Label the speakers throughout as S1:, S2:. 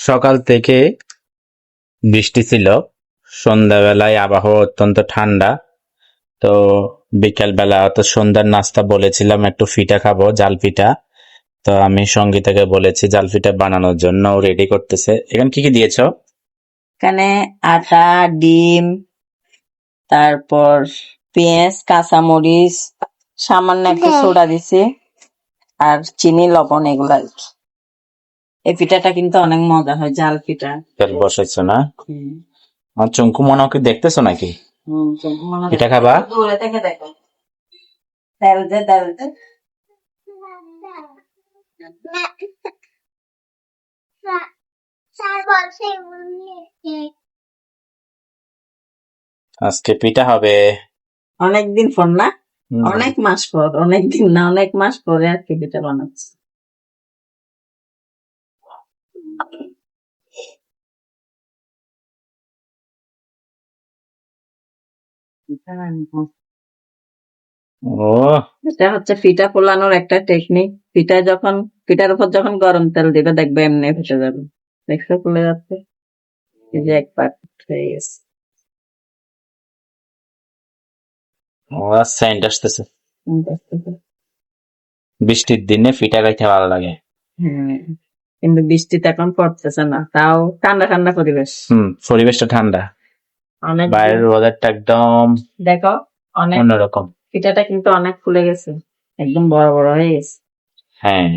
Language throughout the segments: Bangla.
S1: সকাল থেকে বৃষ্টি ছিল। সন্ধ্যাবেলায় আবহাওয়া অত্যন্ত ঠান্ডা। তো বিকেল বেলা তো সন্ধ্যার নাস্তা বলেছিলাম একটু পিঠা খাব জাল পিঠা তো আমি সঙ্গীতাকে বলেছি জাল পিঠা বানানোর জন্য রেডি করতেছে। এখানে কি কি দিয়েছ?
S2: এখানে আটা ডিম তারপর পেঁয়াজ কাঁচামরিচ সামান্য একটু সোডা দিছি আর চিনি লবণ এগুলো আর কি। এই পিঠাটা কিন্তু অনেক মজা হয় জাল পিঠা
S1: তেল বসাইছো না। আমার চুঙ্কু মনে হয় দেখতেছো নাকি? পিঠা খাবা?
S2: দূরে থেকে দেখো তেল দে তেল দে।
S1: আজকে পিঠা হবে।
S2: অনেকদিন পর না? অনেক মাস পর অনেক দিন না অনেক মাস পরে আর কি পিঠা বানাচ্ছি।
S1: ও।
S2: এটা হচ্ছে পিঠা পোলানোর একটা টেকনিক পিঠা যখন পিঠার উপর যখন গরম তেল দিবে দেখবে এমনি ফেটে যাবে। দেখছ খুলে যাচ্ছে? এই যে এক পাট হয়ে গেছে।
S1: সেন্ট আসতেছে? বৃষ্টির দিনে ফিটা খাইতে ভালো লাগে।
S2: হ্যাঁ। কিন্তু বৃষ্টিতে এখন পড়তেছে না। তাও ঠান্ডা ঠান্ডা পরিবেশ।
S1: হুম পরিবেশটা ঠান্ডা।
S2: অনেক
S1: বাইরের ওয়েদারটা একদম
S2: দেখো অনেক
S1: অন্যরকম।
S2: পিঠাটা কিন্তু অনেক ফুলে গেছে। একদম বড় বড় হয়ে গেছে।
S1: হ্যাঁ।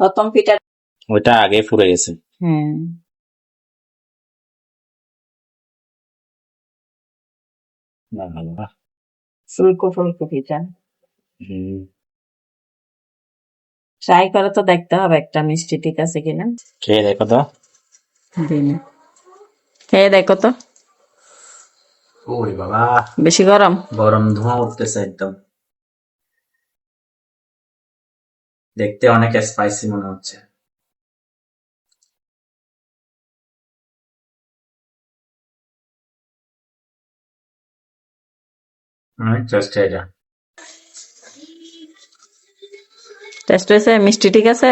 S2: প্রথম পিঠা
S1: ওইটা আগে ফুরে গেছে।
S2: হ্যাঁ।
S1: না ভালো না।
S2: ফুলকো ফুলকো পিঠা
S1: হুম।
S2: ট্রাই করে তো দেখতে হবে একটা মিষ্টি ঠিক আছে কিনা।
S1: খেয়ে দেখো তো।
S2: দিন। খেয়ে দেখো তো।
S1: ওরে বাবা।
S2: বেশি গরম?
S1: গরম ধোঁয়া উঠতেছে একদম। দেখতে অনেক স্পাইসি মনে হচ্ছে। এটা।
S2: টেস্ট হয়েছে? মিষ্টি ঠিক আছে?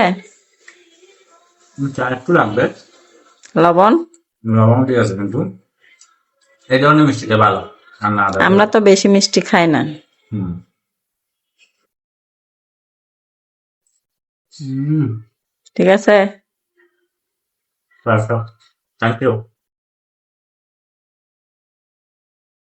S1: চা একটু লাগবে।
S2: লবণ?
S1: লবণ ঠিক আছে কিন্তু। এই ধরনের মিষ্টিটা ভালো।
S2: আমরা তো বেশি মিষ্টি খাই না।
S1: হুম। হুম।
S2: ঠিক আছে?
S1: Thank you